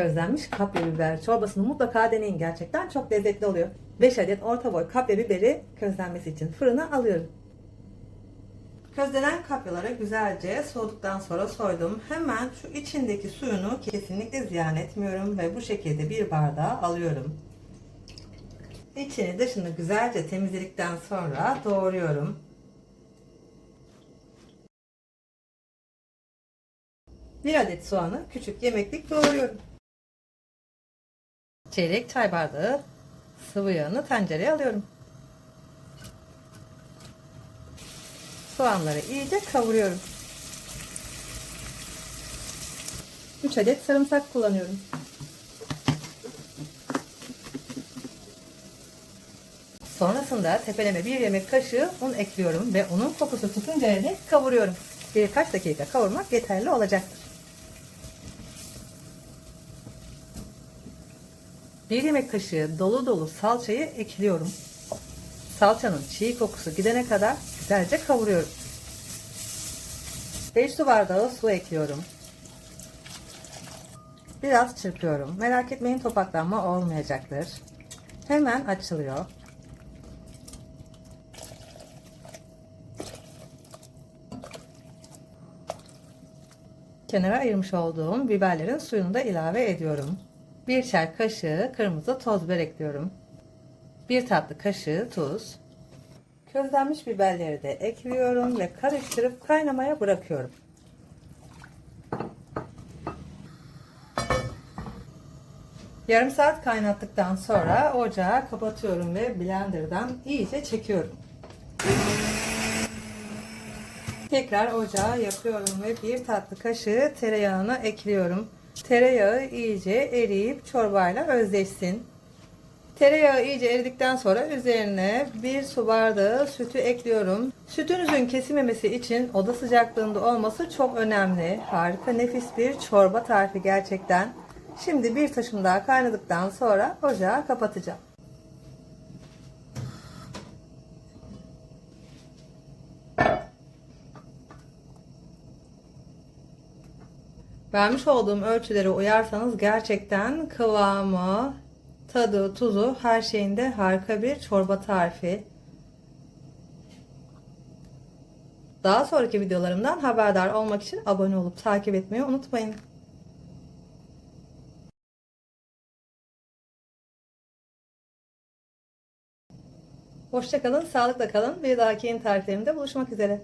Közlenmiş kapya biber çorbasını mutlaka deneyin gerçekten çok lezzetli oluyor. 5 adet orta boy kapya biberi közlenmesi için fırına alıyorum. Közlenen kapyaları güzelce soğuduktan sonra soydum. Hemen şu içindeki suyunu kesinlikle ziyan etmiyorum ve bu şekilde bir bardağa alıyorum. İçini dışını güzelce temizledikten sonra doğruyorum. Bir adet soğanı küçük yemeklik doğruyorum. Çeyrek çay bardağı sıvı yağını tencereye alıyorum. Soğanları iyice kavuruyorum. 3 adet sarımsak kullanıyorum. Sonrasında tepeleme bir yemek kaşığı un ekliyorum ve unun kokusu tutuncaya dek kavuruyorum. Birkaç dakika kavurmak yeterli olacaktır. Bir yemek kaşığı dolu dolu salçayı ekliyorum. Salçanın çiğ kokusu gidene kadar güzelce kavuruyorum. 5 su bardağı su ekliyorum. Biraz çırpıyorum. Merak etmeyin topaklanma olmayacaktır. Hemen açılıyor. Kenara ayırmış olduğum biberlerin suyunu da ilave ediyorum. 1 çay kaşığı kırmızı toz biber ekliyorum. 1 tatlı kaşığı tuz. Közlenmiş biberleri de ekliyorum ve karıştırıp kaynamaya bırakıyorum. Yarım saat kaynattıktan sonra ocağı kapatıyorum ve blenderdan iyice çekiyorum. Tekrar ocağı yakıyorum ve bir tatlı kaşığı tereyağını ekliyorum. Tereyağı iyice eriyip çorbayla özleşsin. Tereyağı iyice eridikten sonra üzerine bir su bardağı sütü ekliyorum. Sütünüzün kesilmemesi için oda sıcaklığında olması çok önemli. Harika nefis bir çorba tarifi gerçekten. Şimdi bir taşım daha kaynadıktan sonra ocağı kapatacağım. Vermiş olduğum ölçülere uyarsanız gerçekten kıvamı, tadı, tuzu her şeyinde harika bir çorba tarifi. Daha sonraki videolarımdan haberdar olmak için abone olup takip etmeyi unutmayın. Hoşçakalın, sağlıkla kalın. Bir dahaki yeni tariflerimde buluşmak üzere.